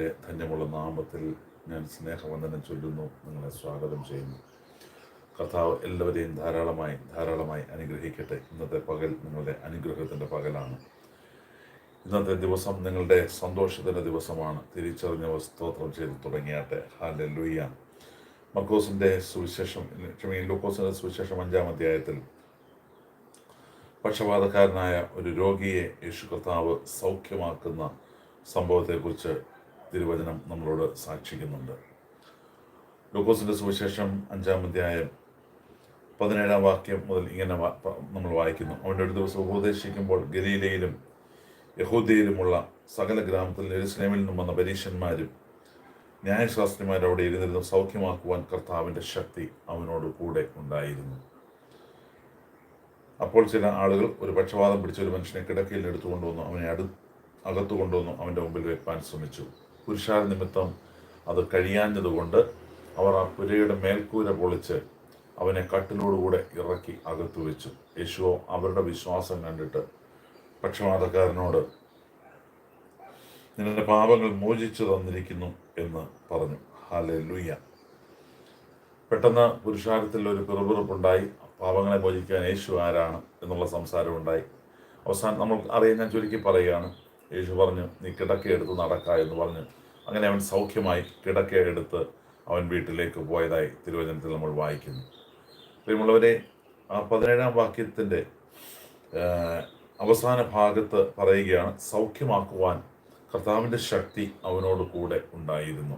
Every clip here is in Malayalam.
യേശുവിന്റെ ധന്യമുള്ള നാമത്തിൽ ഞാൻ സ്നേഹവന്ദനം ചൊല്ലുന്നു. നിങ്ങളെ സ്വാഗതം ചെയ്യുന്നു. കർത്താവ് എല്ലാവരെയും ധാരാളമായി ധാരാളമായി അനുഗ്രഹിക്കട്ടെ. ഇന്നത്തെ പകൽ നിങ്ങളുടെ അനുഗ്രഹത്തിന്റെ പകലാണ്. ഇന്നത്തെ ദിവസം നിങ്ങളുടെ സന്തോഷത്തിന്റെ ദിവസമാണ്. തിരിച്ചറിഞ്ഞ സ്തോത്രം ചെയ്ത് തുടങ്ങിയാട്ടെ. ഹാലെ ലൂയ്യ മർക്കോസിന്റെ സുവിശേഷം ക്ഷമിക്കും ലൂക്കോസിന്റെ സുവിശേഷം അഞ്ചാം അധ്യായത്തിൽ പക്ഷപാതക്കാരനായ ഒരു രോഗിയെ യേശു കർത്താവ് സൗഖ്യമാക്കുന്ന സംഭവത്തെക്കുറിച്ച് തിരുവചനം നമ്മളോട് സാക്ഷിക്കുന്നുണ്ട്. ലൂക്കോസിന്റെ സുവിശേഷം അഞ്ചാം അധ്യായം പതിനേഴാം വാക്യം മുതൽ ഇങ്ങനെ നമ്മൾ വായിക്കുന്നു. അവന്റെ ഒരു ദിവസം ഉപദേശിക്കുമ്പോൾ ഗലീലയിലും യഹൂദയിലുമുള്ള സകല ഗ്രാമത്തിൽ എരുസ്ലേമിൽ നിന്നും വന്ന പരീക്ഷന്മാരും ന്യായശാസ്ത്രിമാരും അവിടെ ഇരുന്നിരുന്നു സൗഖ്യമാക്കുവാൻ കർത്താവിന്റെ ശക്തി അവനോട് കൂടെ ഉണ്ടായിരുന്നു. അപ്പോൾ ചില ആളുകൾ ഒരു പക്ഷപാതം പിടിച്ച ഒരു മനുഷ്യനെ കിടക്കയിൽ എടുത്തുകൊണ്ടുവന്നു. അവനെ അടു അകത്തു കൊണ്ടുവന്നു. അവന്റെ മുമ്പിൽ വെപ്പാൻ ശ്രമിച്ചു. പുരുഷാര നിമിത്തം അത് കഴിയാഞ്ഞതുകൊണ്ട് അവർ ആ പുരയുടെ മേൽക്കൂര പൊളിച്ച് അവനെ കട്ടിലോടുകൂടെ ഇറക്കി അകത്തു വെച്ചു യേശുവോ അവരുടെ വിശ്വാസം കണ്ടിട്ട് പക്ഷപാതക്കാരനോട് നിന്റെ പാപങ്ങൾ മോചിച്ചു തന്നിരിക്കുന്നു എന്ന് പറഞ്ഞു. ഹാലെ ലുയ്യ പെട്ടെന്ന് പുരുഷാരത്തിൽ ഒരു പിറുപിറുപ്പുണ്ടായി. പാപങ്ങളെ മോചിക്കാൻ യേശു ആരാണ്? എന്നുള്ള സംസാരമുണ്ടായി. അവസാനം നമ്മൾ അറിയാൻ ഞാൻ ചുരുക്കി പറയുകയാണ്. യേശു പറഞ്ഞു നീ കിടക്കയെടുത്ത് നടക്ക എന്ന് പറഞ്ഞു. അങ്ങനെ അവൻ സൗഖ്യമായി കിടക്കയെടുത്ത് അവൻ വീട്ടിലേക്ക് പോയതായി തിരുവചനത്തിൽ നമ്മൾ വായിക്കുന്നു. പ്രിയമുള്ളവരെ ആ പതിനേഴാം വാക്യത്തിന്റെ അവസാന ഭാഗത്ത് പറയുകയാണ് സൗഖ്യമാക്കുവാൻ കർത്താവിന്റെ ശക്തി അവനോട് കൂടെ ഉണ്ടായിരുന്നു.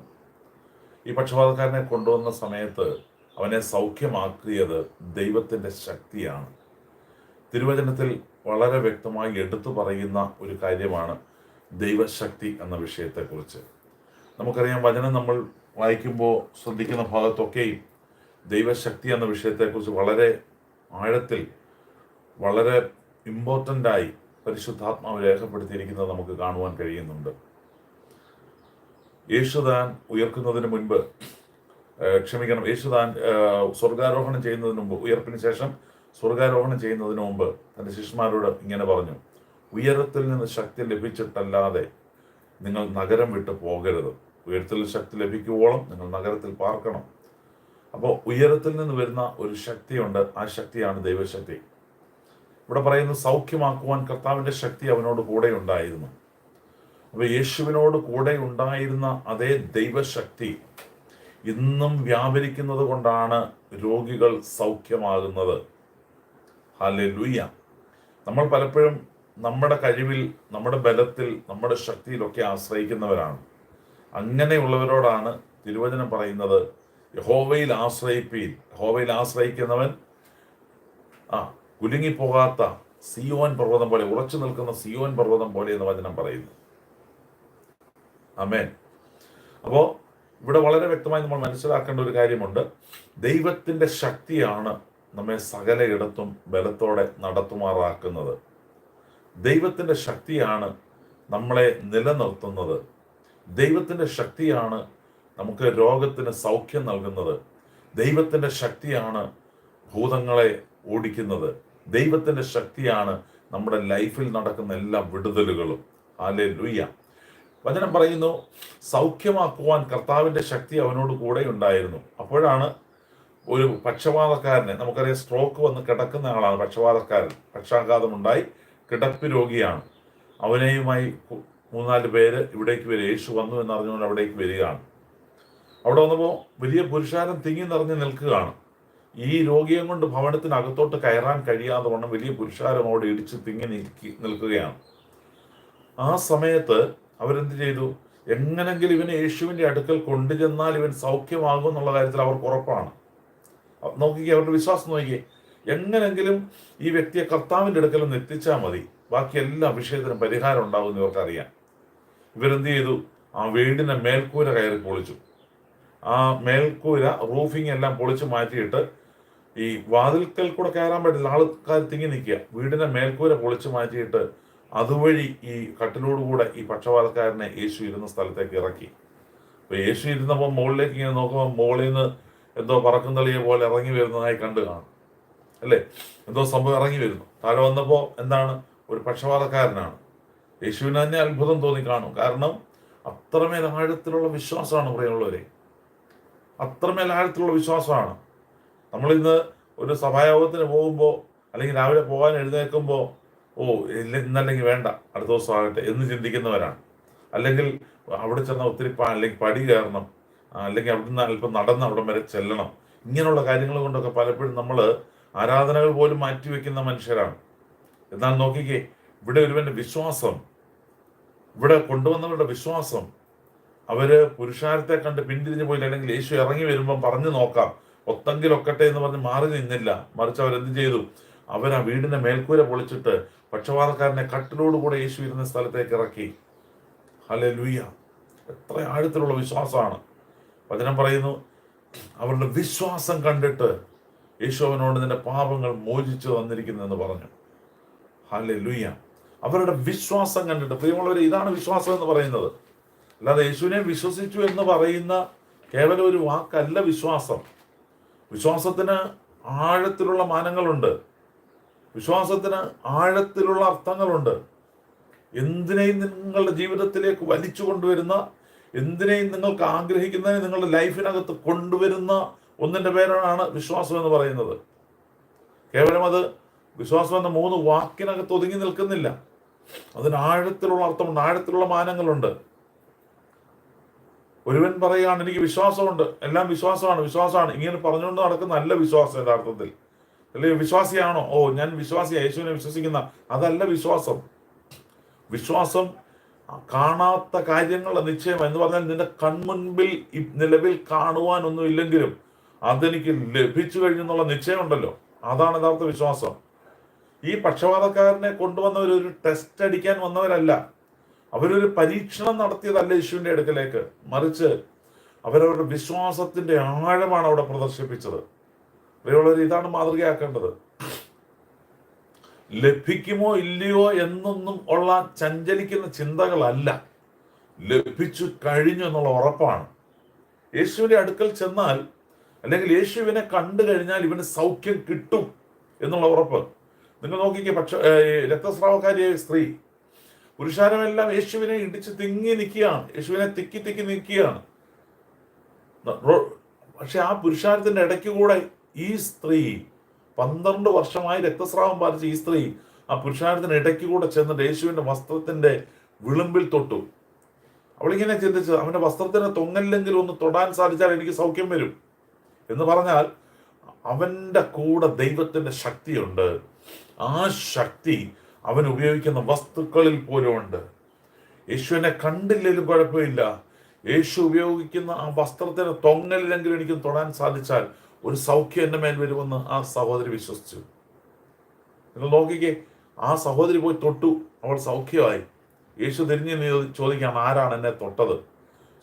ഈ പക്ഷപാതക്കാരനെ കൊണ്ടുവന്ന സമയത്ത് അവനെ സൗഖ്യമാക്കിയത് ദൈവത്തിന്റെ ശക്തിയാണ്. തിരുവചനത്തിൽ വളരെ വ്യക്തമായി എടുത്തു പറയുന്ന ഒരു കാര്യമാണ് ദൈവശക്തി എന്ന വിഷയത്തെക്കുറിച്ച്. നമുക്കറിയാം വചനം നമ്മൾ വായിക്കുമ്പോൾ ശ്രദ്ധിക്കുന്ന ഭാഗത്തൊക്കെയും ദൈവശക്തി എന്ന വിഷയത്തെക്കുറിച്ച് വളരെ ആഴത്തിൽ വളരെ ഇമ്പോർട്ടന്റായി പരിശുദ്ധാത്മാവ് രേഖപ്പെടുത്തിയിരിക്കുന്നത് നമുക്ക് കാണുവാൻ കഴിയുന്നുണ്ട്. യേശുദാൻ ഉയർക്കുന്നതിന് മുൻപ് ക്ഷമിക്കണം യേശുദാൻ സ്വർഗാരോഹണം ചെയ്യുന്നതിന് മുമ്പ് ഉയർപ്പിന് ശേഷം സ്വർഗാരോഹണം ചെയ്യുന്നതിന് മുമ്പ് തന്റെ ശിഷ്യന്മാരോട് ഇങ്ങനെ പറഞ്ഞു ഉയരത്തിൽ നിന്ന് ശക്തി ലഭിച്ചിട്ടല്ലാതെ നിങ്ങൾ നഗരം വിട്ടു പോകരുത്. ഉയരത്തിൽ ശക്തി ലഭിക്കുവോളം നിങ്ങൾ നഗരത്തിൽ പാർക്കണം. അപ്പോൾ ഉയരത്തിൽ നിന്ന് വരുന്ന ഒരു ശക്തിയുണ്ട് ആ ശക്തിയാണ് ദൈവശക്തി. ഇവിടെ പറയുന്നു സൗഖ്യമാക്കുവാൻ കർത്താവിന്റെ ശക്തി അവനോട് കൂടെ ഉണ്ടായിരുന്നു. അപ്പോൾ യേശുവിനോട് കൂടെ ഉണ്ടായിരുന്ന അതേ ദൈവശക്തി ഇന്നും വ്യാപരിക്കുന്നത് കൊണ്ടാണ് രോഗികൾ സൗഖ്യമാകുന്നത്. ഹാലെ നമ്മൾ പലപ്പോഴും നമ്മുടെ കഴിവിൽ നമ്മുടെ ബലത്തിൽ നമ്മുടെ ശക്തിയിലൊക്കെ ആശ്രയിക്കുന്നവരാണ്. അങ്ങനെയുള്ളവരോടാണ് തിരുവചനം പറയുന്നത് യഹോവയിൽ ആശ്രയിപ്പീൻ. യഹോവയിൽ ആശ്രയിക്കുന്നവൻ ആ കുലുങ്ങിപ്പോകാത്ത സിയോൻ പർവതം പോലെ ഉറച്ചു നിൽക്കുന്ന സിയോൻ പർവതം പോലെ എന്ന് വചനം പറയുന്നു. അമേൻ അപ്പോൾ ഇവിടെ വളരെ വ്യക്തമായി നമ്മൾ മനസ്സിലാക്കേണ്ട ഒരു കാര്യമുണ്ട്. ദൈവത്തിന്റെ ശക്തിയാണ് നമ്മെ സകലയിടത്തും ബലത്തോടെ നടത്തുമാറാക്കുന്നത്. ദൈവത്തിന്റെ ശക്തിയാണ് നമ്മളെ നിലനിർത്തുന്നത്. ദൈവത്തിന്റെ ശക്തിയാണ് നമുക്ക് രോഗത്തിന് സൗഖ്യം നൽകുന്നത്. ദൈവത്തിന്റെ ശക്തിയാണ് ഭൂതങ്ങളെ ഓടിക്കുന്നത്. ദൈവത്തിന്റെ ശക്തിയാണ് നമ്മുടെ ലൈഫിൽ നടക്കുന്ന എല്ലാ വിടുതലുകളും. ആലേ ലുയ്യ വചനം പറയുന്നു സൗഖ്യമാക്കുവാൻ കർത്താവിന്റെ ശക്തി അവനോട് കൂടെ ഉണ്ടായിരുന്നു. അപ്പോഴാണ് ഒരു പക്ഷപാതക്കാരനെ നമുക്കറിയാം സ്ട്രോക്ക് വന്ന് കിടക്കുന്ന ആളാണ് പക്ഷപാതക്കാരൻ പക്ഷാഘാതമുണ്ടായി കിടപ്പ് രോഗിയാണ്. അവനെയുമായി മൂന്നാൽ പേര് ഇവിടേക്ക് വരെ യേശു വന്നു എന്നറിഞ്ഞുകൊണ്ട് അവിടേക്ക് വരികയാണ്. അവിടെ വന്നപ്പോൾ വലിയ പുരുഷാരം തിങ്ങി നിറഞ്ഞ് നിൽക്കുകയാണ്. ഈ രോഗിയെ കൊണ്ട് ഭവനത്തിനകത്തോട്ട് കയറാൻ കഴിയാതെ വണ്ണം വലിയ പുരുഷാരം അവിടെ ഇടിച്ച് തിങ്ങി നിൽക്കി നിൽക്കുകയാണ്. ആ സമയത്ത് അവരെന്ത് ചെയ്തു? എങ്ങനെങ്കിലും ഇവനെ യേശുവിന്റെ അടുക്കൽ കൊണ്ടുചെന്നാൽ ഇവൻ സൗഖ്യമാകും എന്നുള്ള കാര്യത്തിൽ അവർക്ക് ഉറപ്പാണ്. നോക്കിക്കേ അവരുടെ വിശ്വാസം നോക്കി എങ്ങനെങ്കിലും ഈ വ്യക്തിയെ കർത്താവിന്റെ അടുക്കലൊന്ന് എത്തിച്ചാൽ മതി. ബാക്കി എല്ലാ വിഷയത്തിനും പരിഹാരം ഉണ്ടാകുമെന്ന് ഇവർക്കറിയാം. ഇവരെന്ത് ചെയ്തു? ആ വീടിന്റെ മേൽക്കൂര കയറി പൊളിച്ചു. ആ മേൽക്കൂര റൂഫിംഗ് എല്ലാം പൊളിച്ചു മാറ്റിയിട്ട് ഈ വാതിൽക്കൽ കൂടെ കയറാൻ പറ്റില്ല. ആൾക്കാർ തിങ്ങി നിൽക്കുക. വീടിന്റെ മേൽക്കൂര പൊളിച്ചു മാറ്റിയിട്ട് അതുവഴി ഈ കട്ടിലോടുകൂടെ ഈ പക്ഷപാതക്കാരനെ യേശു ഇരുന്ന സ്ഥലത്തേക്ക് ഇറക്കി. അപ്പൊ യേശു ഇരുന്നപ്പോൾ മുകളിലേക്ക് ഇങ്ങനെ നോക്കുമ്പോൾ മുകളിൽ നിന്ന് എന്തോ പറക്കും തളിയെ പോലെ ഇറങ്ങി വരുന്നതായി കണ്ടു കാണും. അല്ലേ? എന്തോ സംഭവം ഇറങ്ങി വരുന്നു. താഴെ വന്നപ്പോൾ എന്താണ്? ഒരു പക്ഷപാതക്കാരനാണ് യേശുവിന് തന്നെ അത്ഭുതം തോന്നി കാണും. കാരണം അത്രമേൽ ആഴത്തിലുള്ള വിശ്വാസമാണ് പ്രിയമുള്ളവരെ. അത്രമേൽ ആഴത്തിലുള്ള വിശ്വാസമാണ്. നമ്മളിന്ന് ഒരു സഭായോഗത്തിന് പോകുമ്പോൾ അല്ലെങ്കിൽ രാവിലെ പോകാൻ എഴുന്നേൽക്കുമ്പോൾ ഓ ഇല്ല ഇന്നല്ലെങ്കിൽ വേണ്ട. അടുത്ത ദിവസം ആകട്ടെ എന്ന് ചിന്തിക്കുന്നവരാണ്. അല്ലെങ്കിൽ അവിടെ ചെന്ന ഒത്തിരി അല്ലെങ്കിൽ പടി കയറണം. അല്ലെങ്കിൽ അവിടുന്ന് അല്പം നടന്ന് അവിടം വരെ ചെല്ലണം. ഇങ്ങനെയുള്ള കാര്യങ്ങൾ കൊണ്ടൊക്കെ പലപ്പോഴും നമ്മൾ ആരാധനകൾ പോലും മാറ്റിവെക്കുന്ന മനുഷ്യരാണ്. എന്നാൽ നോക്കിക്കേ ഇവിടെ ഒരുവന്റെ വിശ്വാസം ഇവിടെ കൊണ്ടുവന്നവരുടെ വിശ്വാസം അവർ പുരുഷാരത്തെ കണ്ട് പിന്തിരിഞ്ഞു പോയില്ല അല്ലെങ്കിൽ യേശു ഇറങ്ങി വരുമ്പം പറഞ്ഞു നോക്കാം ഒത്തെങ്കിലൊക്കട്ടെ എന്ന് പറഞ്ഞ് മാറി നിന്നില്ല. മറിച്ച് അവരെന്ത് ചെയ്തു? അവർ ആ വീടിന്റെ മേൽക്കൂര പൊളിച്ചിട്ട് പക്ഷപാതക്കാരനെ കട്ടിലോടുകൂടെ യേശു ഇരുന്ന സ്ഥലത്തേക്ക് ഇറക്കി. ഹലേ ലൂയ എത്ര ആഴത്തിലുള്ള വിശ്വാസമാണ്. വചനം പറയുന്നു അവരുടെ വിശ്വാസം കണ്ടിട്ട് യേശോവിനോട് നിന്റെ പാപങ്ങൾ മോചിച്ചു തന്നിരിക്കുന്നു എന്ന് പറഞ്ഞു. ഹലേ ലുയ്യ അവരുടെ വിശ്വാസം കണ്ടിട്ട് പ്രിയമുള്ളവർ ഇതാണ് വിശ്വാസം എന്ന് പറയുന്നത്. അല്ലാതെ യേശുവിനെ വിശ്വസിച്ചു എന്ന് പറയുന്ന കേവലം ഒരു വാക്കല്ല വിശ്വാസം. വിശ്വാസത്തിന് ആഴത്തിലുള്ള മാനങ്ങളുണ്ട്. വിശ്വാസത്തിന് ആഴത്തിലുള്ള അർത്ഥങ്ങളുണ്ട്. എന്തിനേയും നിങ്ങളുടെ ജീവിതത്തിലേക്ക് വലിച്ചു കൊണ്ടുവരുന്ന എന്തിനേയും നിങ്ങൾക്ക് ആഗ്രഹിക്കുന്നതിനെ നിങ്ങളുടെ ലൈഫിനകത്ത് കൊണ്ടുവരുന്ന ഒന്നിന്റെ പേരാണ് വിശ്വാസം എന്ന് പറയുന്നത്. കേവലം അത് വിശ്വാസം എന്ന മൂന്ന് വാക്കിനകത്ത് ഒതുങ്ങി നിൽക്കുന്നില്ല. അതിന് ആഴത്തിലുള്ള അർത്ഥമുണ്ട് ആഴത്തിലുള്ള മാനങ്ങളുണ്ട്. ഒരുവൻ പറയുകയാണ് എനിക്ക് വിശ്വാസമുണ്ട്. എല്ലാം വിശ്വാസമാണ് വിശ്വാസമാണ്. ഇങ്ങനെ പറഞ്ഞുകൊണ്ട് നടക്കുന്ന നല്ല വിശ്വാസം യഥാർത്ഥത്തിൽ. അല്ലെങ്കിൽ വിശ്വാസിയാണോ? ഓ ഞാൻ വിശ്വാസിയാ. യേശുവിനെ വിശ്വസിക്കുന്ന അതല്ല വിശ്വാസം. വിശ്വാസം കാണാത്ത കാര്യങ്ങളുടെ നിശ്ചയം എന്ന് പറഞ്ഞാൽ നിന്റെ കൺമുൻപിൽ നിലവിൽ കാണുവാനൊന്നും ഇല്ലെങ്കിലും അതെനിക്ക് ലഭിച്ചു കഴിഞ്ഞു കഴിഞ്ഞെന്നുള്ള നിശ്ചയമുണ്ടല്ലോ. അതാണ് യഥാർത്ഥ വിശ്വാസം. ഈ പക്ഷപാതക്കാരനെ കൊണ്ടുവന്നവർ ഒരു ടെസ്റ്റ് അടിക്കാൻ വന്നവരല്ല. അവരൊരു പരീക്ഷണം നടത്തിയതല്ല യേശുവിന്റെ അടുക്കലേക്ക്. മറിച്ച് അവരവരുടെ വിശ്വാസത്തിന്റെ ആഴമാണ് അവിടെ പ്രദർശിപ്പിച്ചത്. പ്രിയമുള്ളവർ ഇതാണ് മാതൃകയാക്കേണ്ടത്. ലഭിക്കുമോ ഇല്ലയോ എന്നൊന്നും ഉള്ള ചഞ്ചലിക്കുന്ന ചിന്തകളല്ല. ലഭിച്ചു കഴിഞ്ഞു എന്നുള്ള ഉറപ്പാണ്. യേശുവിന്റെ അടുക്കൽ ചെന്നാൽ അല്ലെങ്കിൽ യേശുവിനെ കണ്ടു കഴിഞ്ഞാൽ ഇവന് സൗഖ്യം കിട്ടും എന്നുള്ള ഉറപ്പ്. നിങ്ങൾ നോക്കിക്കേ പക്ഷ രക്തസ്രാവക്കാരിയായ സ്ത്രീ പുരുഷാരമെല്ലാം യേശുവിനെ ഇടിച്ച് തിങ്ങി നിൽക്കുകയാണ്. യേശുവിനെ തിക്കി തിക്കി നിൽക്കുകയാണ്. പക്ഷെ ആ പുരുഷാരത്തിന്റെ ഇടയ്ക്ക് കൂടെ ഈ സ്ത്രീ പന്ത്രണ്ട് വർഷമായി രക്തസ്രാവം ബാധിച്ച ഈ സ്ത്രീ ആ പുരുഷാരത്തിന് ഇടയ്ക്ക് കൂടെ ചെന്നിട്ട് യേശുവിന്റെ വസ്ത്രത്തിന്റെ വിളുമ്പിൽ തൊട്ടു. അവളിങ്ങനെ ചിന്തിച്ചു അവന്റെ വസ്ത്രത്തിന് തൊങ്ങല്ലെങ്കിലും ഒന്ന് തൊടാൻ സാധിച്ചാൽ എനിക്ക് സൗഖ്യം വരും. എന്ന് പറഞ്ഞാൽ അവന്റെ കൂടെ ദൈവത്തിന്റെ ശക്തിയുണ്ട്. ആ ശക്തി അവൻ ഉപയോഗിക്കുന്ന വസ്തുക്കളിൽ പോലും ഉണ്ട്. യേശുവിനെ കണ്ടില്ലെങ്കിലും കുഴപ്പമില്ല. യേശു ഉപയോഗിക്കുന്ന ആ വസ്ത്രത്തിന് തൊങ്ങലില്ലെങ്കിലും എനിക്ക് തൊടാൻ സാധിച്ചാൽ ഒരു സൗഖ്യം എന്റെ മേൽ വരുമെന്ന് ആ സഹോദരി വിശ്വസിച്ചു. നിങ്ങൾ നോക്കിക്കേ ആ സഹോദരി പോയി തൊട്ടു. അവൾ സൗഖ്യമായി. യേശു തിരിഞ്ഞ് ചോദിക്കുകയാണ് ആരാണ് എന്നെ തൊട്ടത്?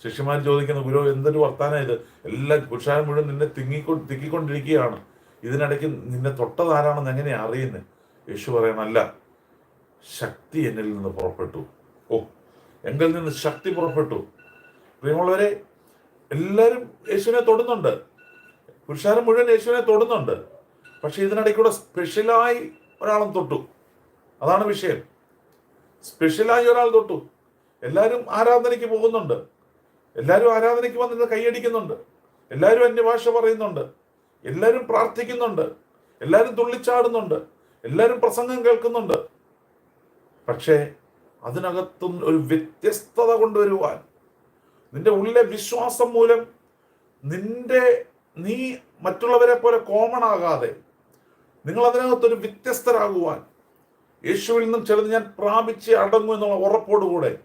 ശിഷ്യന്മാർ ചോദിക്കുന്ന ഗുരു എന്തൊരു വർത്താനം ഇത്? എല്ലാ പുരുഷാരം മുഴുവൻ നിന്നെ തിങ്ങിക്കൊ തിക്കിക്കൊണ്ടിരിക്കുകയാണ്. ഇതിനിടയ്ക്ക് നിന്നെ തൊട്ടത് ആരാണെന്ന് എങ്ങനെയാണ് അറിയുന്നത് യേശു പറയണല്ല ശക്തി എന്നിൽ നിന്ന് പുറപ്പെട്ടു. ഓ എങ്കിൽ നിന്ന് ശക്തി പുറപ്പെട്ടു. പ്രിയമുള്ളവരെ എല്ലാവരും യേശുവിനെ തൊടുന്നുണ്ട്. പുരുഷാരം മുഴുവൻ യേശുവിനെ തൊടുന്നുണ്ട്. പക്ഷെ ഇതിനിടയ്ക്കൂടെ സ്പെഷ്യലായി ഒരാളും തൊട്ടു. അതാണ് വിഷയം. സ്പെഷ്യലായി ഒരാൾ തൊട്ടു. എല്ലാവരും ആരാധനയ്ക്ക് പോകുന്നുണ്ട്. എല്ലാവരും ആരാധനയ്ക്ക് വന്നിട്ട് കൈയടിക്കുന്നുണ്ട്. എല്ലാവരും അന്യഭാഷ പറയുന്നുണ്ട്. എല്ലാവരും പ്രാർത്ഥിക്കുന്നുണ്ട്. എല്ലാവരും തുള്ളിച്ചാടുന്നുണ്ട്. എല്ലാവരും പ്രസംഗം കേൾക്കുന്നുണ്ട്. പക്ഷേ അതിനകത്തും ഒരു വ്യത്യസ്തത കൊണ്ടുവരുവാൻ നിന്റെ ഉള്ളിലെ വിശ്വാസം മൂലം നിന്റെ നീ മറ്റുള്ളവരെ പോലെ കോമൺ ആകാതെ നിങ്ങൾ അതിനകത്തൊരു വ്യത്യസ്തരാകുവാൻ യേശുവിൽ നിന്നും ചിലത് ഞാൻ പ്രാപിച്ച് അടങ്ങും എന്നുള്ള ഉറപ്പോടുകൂടെ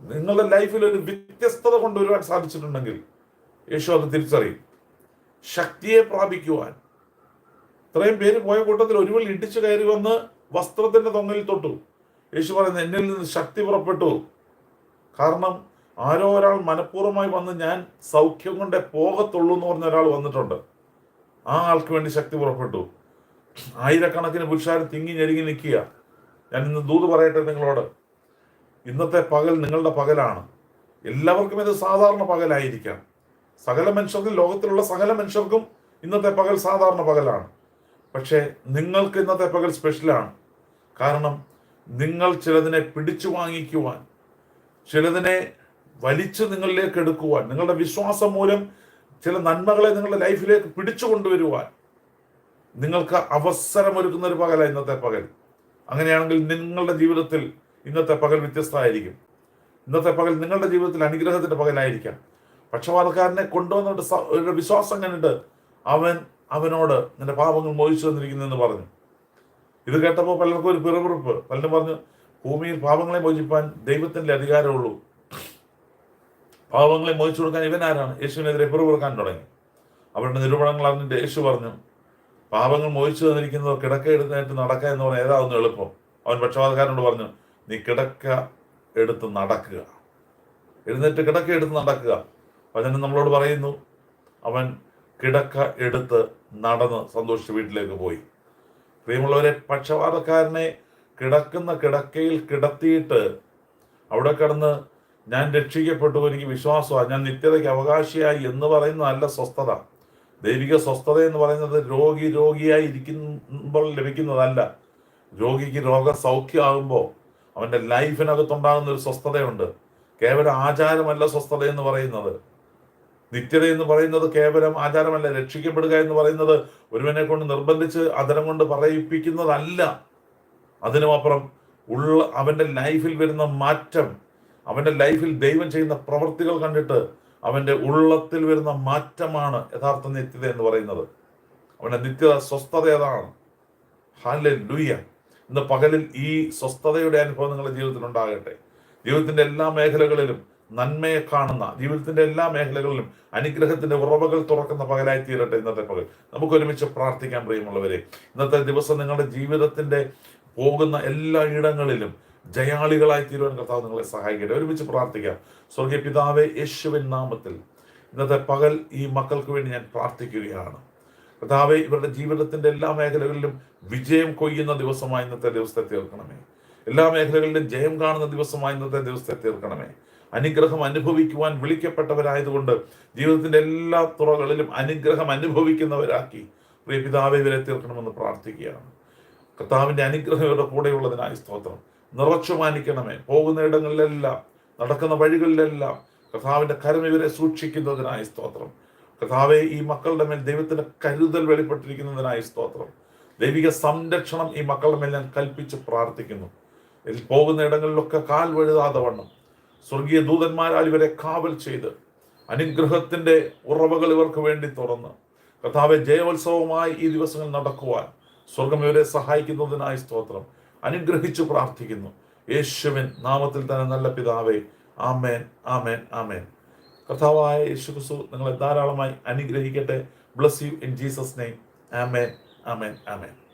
നിങ്ങളുടെ ലൈഫിൽ ഒരു വ്യത്യസ്തത കൊണ്ടുവരുവാൻ സാധിച്ചിട്ടുണ്ടെങ്കിൽ യേശു അത് തിരിച്ചറിയും. ശക്തിയെ പ്രാപിക്കുവാൻ. ഇത്രയും പേര് പോയ കൂട്ടത്തിൽ ഒരുവൽ ഇടിച്ചു കയറി വന്ന് വസ്ത്രത്തിന്റെ തൊങ്ങലിൽ തൊട്ടു. യേശു പറയുന്നത് എന്നിൽ നിന്ന് ശക്തി പുറപ്പെട്ടു. കാരണം ആരോ ഒരാൾ മനഃപൂർവമായി വന്ന് ഞാൻ സൗഖ്യം കൊണ്ടേ പോകത്തുള്ളൂ എന്ന് പറഞ്ഞ ഒരാൾ വന്നിട്ടുണ്ട്. ആ ആൾക്ക് വേണ്ടി ശക്തി പുറപ്പെട്ടു. ആയിരക്കണക്കിന് പുരുഷാരൻ തിങ്ങി ഞെരുങ്ങി നിൽക്കുക. ഞാൻ ഇന്ന് ദൂത് പറയട്ടെ നിങ്ങളോട്. ഇന്നത്തെ പകൽ നിങ്ങളുടെ പകലാണ്. എല്ലാവർക്കും ഇത് സാധാരണ പകലായിരിക്കാം. സകല മനുഷ്യർക്കും ലോകത്തിലുള്ള സകല മനുഷ്യർക്കും ഇന്നത്തെ പകൽ സാധാരണ പകലാണ്. പക്ഷേ നിങ്ങൾക്ക് ഇന്നത്തെ പകൽ സ്പെഷ്യലാണ്. കാരണം നിങ്ങൾ ചിലതിനെ പിടിച്ചു വാങ്ങിക്കുവാൻ ചിലതിനെ വലിച്ചു നിങ്ങളിലേക്ക് എടുക്കുവാൻ നിങ്ങളുടെ വിശ്വാസം മൂലം ചില നന്മകളെ നിങ്ങളുടെ ലൈഫിലേക്ക് പിടിച്ചു കൊണ്ടുവരുവാൻ നിങ്ങൾക്ക് അവസരമൊരുക്കുന്ന ഒരു പകല ഇന്നത്തെ പകൽ. അങ്ങനെയാണെങ്കിൽ നിങ്ങളുടെ ജീവിതത്തിൽ ഇന്നത്തെ പകൽ വ്യത്യസ്തമായിരിക്കും. ഇന്നത്തെ പകൽ നിങ്ങളുടെ ജീവിതത്തിൽ അനുഗ്രഹത്തിന്റെ പകലായിരിക്കാം. പക്ഷപാതക്കാരനെ കൊണ്ടുവന്നിട്ട് വിശ്വാസം കണ്ടിട്ട് അവൻ അവനോട് നിന്റെ പാപങ്ങൾ മോഹിച്ചു വന്നിരിക്കുന്നു എന്ന് പറഞ്ഞു. ഇത് കേട്ടപ്പോൾ പലർക്കും ഒരു പിറുപിറുപ്പ്. പലരും പറഞ്ഞു ഭൂമിയിൽ പാപങ്ങളെ മോചിപ്പാൻ ദൈവത്തിന്റെ അധികാരമുള്ളൂ. പാപങ്ങളെ മോഹിച്ചു കൊടുക്കാൻ ഇവൻ ആരാണ്? യേശുവിനെതിരെ പിറുപിറുക്കാൻ തുടങ്ങി. അവരുടെ നിരൂപണങ്ങൾ അറിഞ്ഞിട്ട് യേശു പറഞ്ഞു പാപങ്ങൾ മോഹിച്ചു തന്നിരിക്കുന്നവർ കിടക്ക എടുത്തിട്ട് നടക്ക എന്ന് പറഞ്ഞാൽ ഏതാവുന്നു എളുപ്പം? അവൻ പക്ഷപാതക്കാരനോട് പറഞ്ഞു നീ കിടക്ക എടുത്ത് നടക്കുക. എഴുന്നേറ്റ് കിടക്ക എടുത്ത് നടക്കുക. വചനം നമ്മളോട് പറയുന്നു അവൻ കിടക്ക എടുത്ത് നടന്ന് സന്തോഷിച്ച് വീട്ടിലേക്ക് പോയി. പ്രിയമുള്ളവരെ പക്ഷപാതക്കാരനെ കിടക്കുന്ന കിടക്കയിൽ കിടത്തിയിട്ട് അവിടെ കിടന്ന് ഞാൻ രക്ഷിക്കപ്പെട്ടു എനിക്ക് വിശ്വാസമാണ്. ഞാൻ നിത്യതയ്ക്ക് അവകാശിയായി എന്ന് പറയുന്നതല്ല സ്വസ്ഥത. ദൈവിക സ്വസ്ഥത എന്ന് പറയുന്നത് രോഗി രോഗിയായി ഇരിക്കുമ്പോൾ ലഭിക്കുന്നതല്ല. രോഗിക്ക് രോഗസൗഖ്യമാകുമ്പോൾ അവന്റെ ലൈഫിനകത്തുണ്ടാകുന്ന ഒരു സ്വസ്ഥതയുണ്ട്. കേവലം ആചാരമല്ല സ്വസ്ഥത എന്ന് പറയുന്നത്. നിത്യത എന്ന് പറയുന്നത് കേവലം ആചാരമല്ല. രക്ഷിക്കപ്പെടുക എന്ന് പറയുന്നത് ഒരുവനെ കൊണ്ട് നിർബന്ധിച്ച് അതരം കൊണ്ട് പറയിപ്പിക്കുന്നതല്ല. അതിനുമപ്പുറം ഉള്ള അവന്റെ ലൈഫിൽ വരുന്ന മാറ്റം അവന്റെ ലൈഫിൽ ദൈവം ചെയ്യുന്ന പ്രവൃത്തികൾ കണ്ടിട്ട് അവന്റെ ഉള്ളത്തിൽ വരുന്ന മാറ്റമാണ് യഥാർത്ഥ നിത്യത എന്ന് പറയുന്നത്. അവന്റെ നിത്യത സ്വസ്ഥത ഏതാണ്? ഹാലെ ലൂയ ഇന്ന് പകലിൽ ഈ സ്വസ്ഥതയുടെ അനുഭവം നിങ്ങളുടെ ജീവിതത്തിൽ ഉണ്ടാകട്ടെ. ജീവിതത്തിന്റെ എല്ലാ മേഖലകളിലും നന്മയെ കാണുന്ന ജീവിതത്തിന്റെ എല്ലാ മേഖലകളിലും അനുഗ്രഹത്തിന്റെ ഉറവകൾ തുറക്കുന്ന പകലായി തീരട്ടെ ഇന്നത്തെ പകൽ. നമുക്ക് ഒരുമിച്ച് പ്രാർത്ഥിക്കാൻ പ്രിയമുള്ളവരെ. ഇന്നത്തെ ദിവസം നിങ്ങളുടെ ജീവിതത്തിന്റെ പോകുന്ന എല്ലാ ഇടങ്ങളിലും ജയാളികളായി തീരുവാൻ കർത്താവ് നിങ്ങളെ സഹായിക്കട്ടെ. ഒരുമിച്ച് പ്രാർത്ഥിക്കാം. സ്വർഗീയ പിതാവെ യേശുവിൻ നാമത്തിൽ ഇന്നത്തെ പകൽ ഈ മക്കൾക്ക് വേണ്ടി ഞാൻ പ്രാർത്ഥിക്കുകയാണ്. കർത്താവെ ഇവരുടെ ജീവിതത്തിന്റെ എല്ലാ മേഖലകളിലും വിജയം കൊയ്യുന്ന ദിവസമായി ഇന്നത്തെ ദിവസത്തെ തീർക്കണമേ. എല്ലാ മേഖലകളിലും ജയം കാണുന്ന ദിവസമായി ഇന്നത്തെ ദിവസത്തെ തീർക്കണമേ. അനുഗ്രഹം അനുഭവിക്കുവാൻ വിളിക്കപ്പെട്ടവരായതുകൊണ്ട് ജീവിതത്തിന്റെ എല്ലാ തുറകളിലും അനുഗ്രഹം അനുഭവിക്കുന്നവരാക്കി പ്രിയ പിതാവെ ഇവരെ തീർക്കണമെന്ന് പ്രാർത്ഥിക്കുകയാണ്. കർത്താവിന്റെ അനുഗ്രഹം ഇവരുടെ കൂടെയുള്ളതിനായി സ്തോത്രം. നിറച്ചു മാനിക്കണമേ പോകുന്ന ഇടങ്ങളിലെല്ലാം നടക്കുന്ന വഴികളിലെല്ലാം കഥാവിന്റെ കരം ഇവരെ സൂക്ഷിക്കുന്നതിനായി സ്തോത്രം. കഥാവെ ഈ മക്കളുടെ മേൽ ദൈവത്തിന്റെ കരുതൽ വെളിപ്പെട്ടിരിക്കുന്നതിനായി സ്തോത്രം. ദൈവിക സംരക്ഷണം ഈ മക്കളുടെ മേൽ ഞാൻ കൽപ്പിച്ച് പ്രാർത്ഥിക്കുന്നു. ഇതിൽ പോകുന്ന ഇടങ്ങളിലൊക്കെ കാൽ വഴുതാതെ വണ്ണം. സ്വർഗീയ ദൂതന്മാരാൽ ഇവരെ കാവൽ ചെയ്ത് അനുഗ്രഹത്തിന്റെ ഉറവകൾ ഇവർക്ക് വേണ്ടി തുറന്ന്. കഥാവെ ജയോത്സവമായി ഈ ദിവസങ്ങൾ നടക്കുവാൻ സ്വർഗം ഇവരെ സഹായിക്കുന്നതിനായി സ്തോത്രം. അനുഗ്രഹിച്ചു പ്രാർത്ഥിക്കുന്നു. യേശുവിൻ നാമത്തിൽ തന്നെ നല്ല പിതാവേ. ആമേൻ ആമേൻ ആമേൻ. കർത്താവായ യേശു ക്രിസ്തു നിങ്ങളെ ധാരാളമായി അനുഗ്രഹിക്കട്ടെ. Bless you in Jesus name amen amen amen.